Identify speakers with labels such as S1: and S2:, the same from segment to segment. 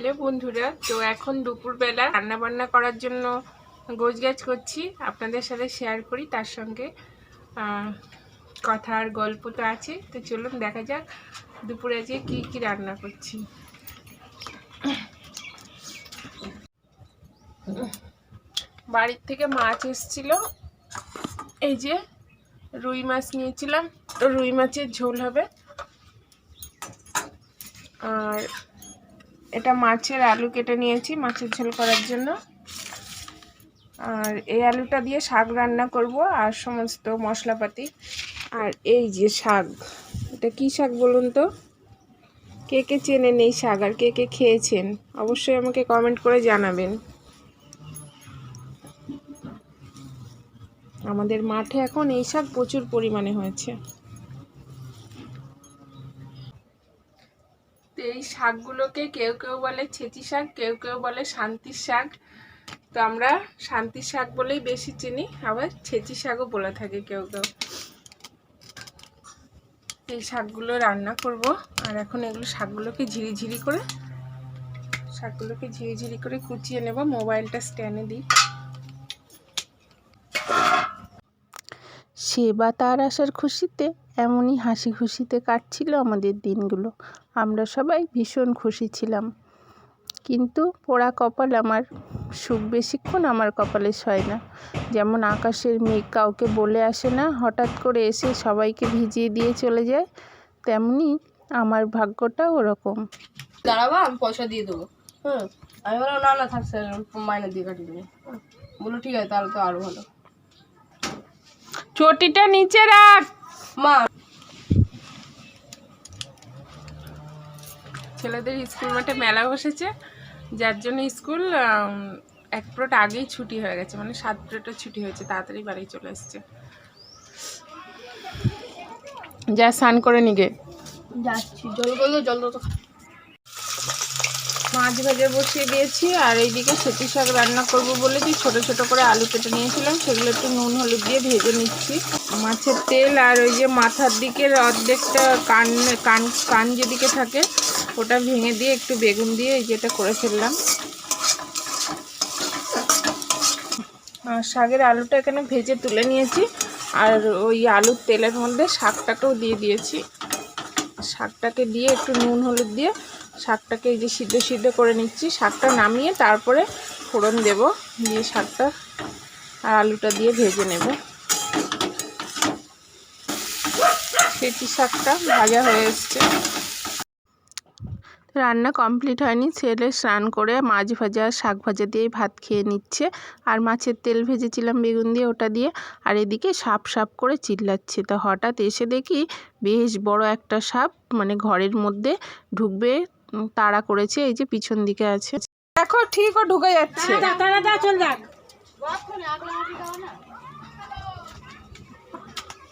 S1: Hello বন্ধুরা, তো এখন দুপুরবেলা রান্না বান্না করার জন্য গোছগাছ করছি। আপনাদের সাথে শেয়ার করি, তার সঙ্গে কথা আর গল্প তো আছে। তো চলুন দেখা যাক দুপুরে আজকে কী কী রান্না করছি। বাড়ির থেকে মাছ এসছিল। এই যে রুই মাছ নিয়েছিলাম, তো রুই মাছের ঝোল হবে। আর এটা মাছের আলু কেটে নিয়েছি মাছের ঝোল করার জন্য। আর এই আলুটা দিয়ে শাক রান্না করব আর সমস্ত মশলাপাতি। আর এই যে শাক, এটা কি শাক বলুন তো? কে কে চেনেন এই শাক আর কে কে খেয়েছেন? অবশ্যই আমাকে কমেন্ট করে জানাবেন। আমাদের মাঠে এখন এই শাক প্রচুর পরিমাণে হয়েছে। তো এই শাকগুলোকে কেউ কেউ বলে ছেঁচি শাক, কেউ কেউ বলে শান্তির শাক। তো আমরা শান্তির শাক বলেই বেশি চিনি, আবার ছেঁচি শাকও বলে থাকি কেউ কেউ। এই শাকগুলো রান্না করব, আর এখন এগুলো শাকগুলোকে ঝিরিঝিরি করে, শাকগুলোকে ঝিরিঝিরি করে কুচিয়ে নেব, মোবাইলটা স্ট্যান্ডে দিই।
S2: সেবা তার আসার খুশিতে এমনই হাসি খুশিতে কাটছিল আমাদের দিনগুলো। আমরা সবাই ভীষণ খুশি ছিলাম। কিন্তু পোড়া কপাল আমার সুখ বেশিক্ষণ আমার কপালে সয় না। যেমন আকাশের মেঘ কাউকে বলে আসে না হঠাৎ করে এসে সবাইকে ভিজিয়ে দিয়ে চলে যায় তেমনি আমার ভাগ্যটা ওরকম।
S3: দাঁড়াবা আমি পয়সা দিয়ে দেবো। হ্যাঁ আমি বললাম না না থাক স্যার মাইনে দিয়ে কাটিয়ে দেবো। বলল ঠিক আছে তাহলে তো আরও ভালো।
S1: চটিটা নিচে রাখ।
S3: মা।
S1: ছেলেদের স্কুল মাঠে মেলা বসেছে, যার জন্য স্কুল এক প্লট আগেই ছুটি হয়ে গেছে মানে সাত প্লটও ছুটি হয়েছে, তাড়াতাড়ি বাড়ি চলে এসছে। যা স্নান করে নিগে।
S3: যাচ্ছি, জল করল জল তো।
S1: মাছ ভাজা বসিয়ে দিয়েছি আর এইদিকে সেটি শাক রান্না করব বলে কি ছোট ছোট করে আলু কেটে নিয়েছিলাম, সেগুলো একটু নুন হলুদ দিয়ে ভেজে নিচ্ছি। মাছের তেল আর ওই যে মাথার দিকের অর্ধেকটা কান কান কান যেদিকে থাকে, ওটা ভেঙে দিয়ে একটু বেগুন দিয়ে এই যেটা করে ফেললাম। শাকের আলুটা এখানে ভেজে তুলে নিয়েছি আর ওই আলুর তেলের মধ্যে শাকটাকেও দিয়ে দিয়েছি। শাকটাকে দিয়ে একটু নুন হলুদ দিয়ে শাকটাকে এই যে সিদ্ধ সিদ্ধ করে নিচ্ছি। শাকটা নামিয়ে তারপরে ফোড়ন দেব। দিয়ে শাকটা আর আলুটা দিয়ে ভেজে নেব। সেটি শাকটা ভাজা হয়ে এসছে।
S2: রান্না কমপ্লিট হয়নি। ছেলে স্নান করে মাছ ভাজা, শাক ভাজা দিয়ে ভাত খেয়ে নিচ্ছে। আর মাছের তেল ভেজেছিলাম বেগুন দিয়ে, ওটা দিয়ে। আর এদিকে সাপ সাপ করে চিল্লাচ্ছে। তো হঠাৎ এসে দেখি বেশ বড় একটা সাপ মানে ঘরের মধ্যে ঢুকবে। তাড়া করেছে এই যে পিছন দিকে আছে।
S1: দেখো ঠিক ও ঢুকে যাচ্ছে।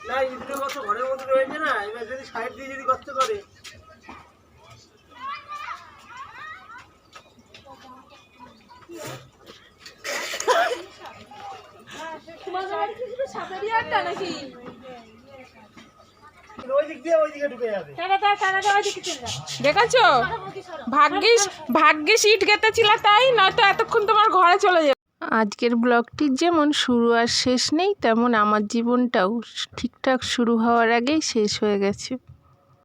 S4: না ইঁদুরে কত ঘরের মধ্যে রয়েছে না এবার যদি সাইড দিয়ে যদি গর্ত করে ওই দিক দিয়ে ওই দিকে ঢুকে যাবে
S1: দেখেছ? ভাগ্যিস ভাগ্যিস ইট গেতেছিল তাই নয়তো এতক্ষণ তোমার ঘরে চলে যাবে।
S2: আজকের ব্লগটির যেমন শুরু আর শেষ নেই তেমন আমার জীবনটাও ঠিকঠাক শুরু হওয়ার আগেই শেষ হয়ে গেছে।